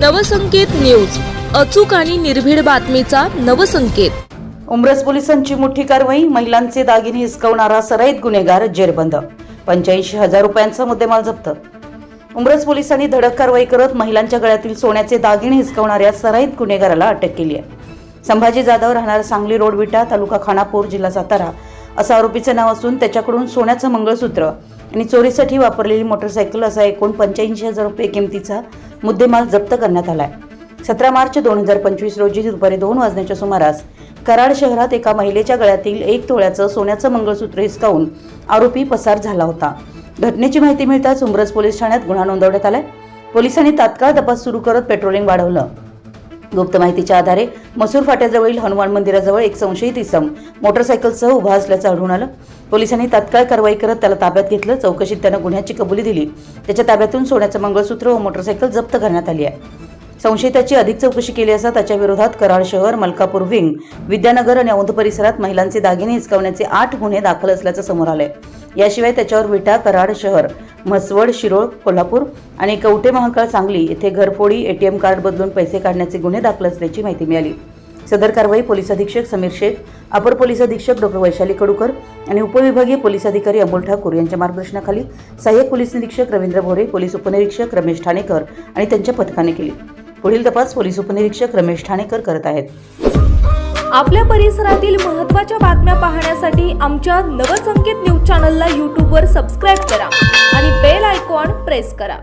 Navsanket news. अचूक आणि निर्भीड बातमीचा नवसंकेत. उमरस पोलिसांची मोठी कारवाई महिलांचे दागिने हिसकवणारा सराईत गुन्हेगार जेरबंद. पंच्याऐंशी हजार रुपयांचा मुद्देमाल जप्त. उमरस पोलिसांनी धडक कारवाई करत महिलांच्या गळ्यातील सोन्याचे दागिने हिसकवणाऱ्या सराईत गुन्हेगाराला अटक केली आहे. संभाजी जाधव राहणार सांगली रोड विटा तालुका खानापूर जिल्हा सातारा. असं आरोपीचं नाव असून त्याच्याकडून सोन्याचं मंगळसूत्र आणि चोरीसाठी वापरलेली मोटरसायकल असा एकूण पंच्याऐंशी हजार रुपये किमतीचा मुद्देमाल जप्त करण्यात आलाय. सतरा मार्च दोन हजार पंचवीस रोजी दुपारी दोन वाजण्याच्या सुमारास कराड शहरात एका महिलेच्या गळ्यातील एक तोळ्याचं सोन्याचं मंगळसूत्र हिसकावून आरोपी पसार झाला होता. घटनेची माहिती मिळताच उमरस पोलीस ठाण्यात गुन्हा नोंदवण्यात आलाय. पोलिसांनी तात्काळ तपास सुरू करत पेट्रोलिंग वाढवलं. गुप्त माहितीच्या आधारे मसूर फाट्याजवळील हनुमान मंदिराजवळ एक संशयित इसम मोटरसायकलसह उभा असल्याचं आढळून आलं. पोलिसांनी तात्काळ कारवाई करत त्याला ताब्यात घेतलं. चौकशीत त्यानं गुन्ह्याची कबुली दिली. त्याच्या ताब्यातून सोन्याचं मंगळसूत्र व मोटरसायकल जप्त करण्यात आली आहे. संशयिताची अधिक चौकशी केली असता त्याच्या विरोधात कराड शहर मलकापूर विंग विद्यानगर आणि औंध परिसरात महिलांचे दागिने हिसकावण्याचे आठ गुन्हे दाखल असल्याचं समोर आलंय. याशिवाय त्याच्यावर विटा कराड शहर म्हसवड शिरोळ कोल्हापूर आणि कवठे महाकाळ सांगली येथे घरफोडी एटीएम कार्ड बदलून पैसे काढण्याचे गुन्हे दाखल असल्याची माहिती मिळाली. सदर कारवाई पोलीस अधीक्षक समीर शेख अपर पोलीस अधीक्षक डॉक्टर वैशाली कडूकर आणि उपविभागीय पोलीस अधिकारी अमोल ठाकूर यांच्या मार्गदर्शनाखाली सहाय्यक पोलीस निरीक्षक रवींद्र भोरे पोलीस उपनिरीक्षक रमेश ठाणेकर आणि त्यांच्या पथकाने केली. पुढील तपास पोलीस उपनिरीक्षक रमेश ठाणेकर करत आहेत. आपल्या परिसरातील महत्त्वाच्या बातम्या पाहण्यासाठी आमच्या नवसंकेत न्यूज चॅनलला यूट्यूबवर सबस्क्राईब करा. प्रेस करा.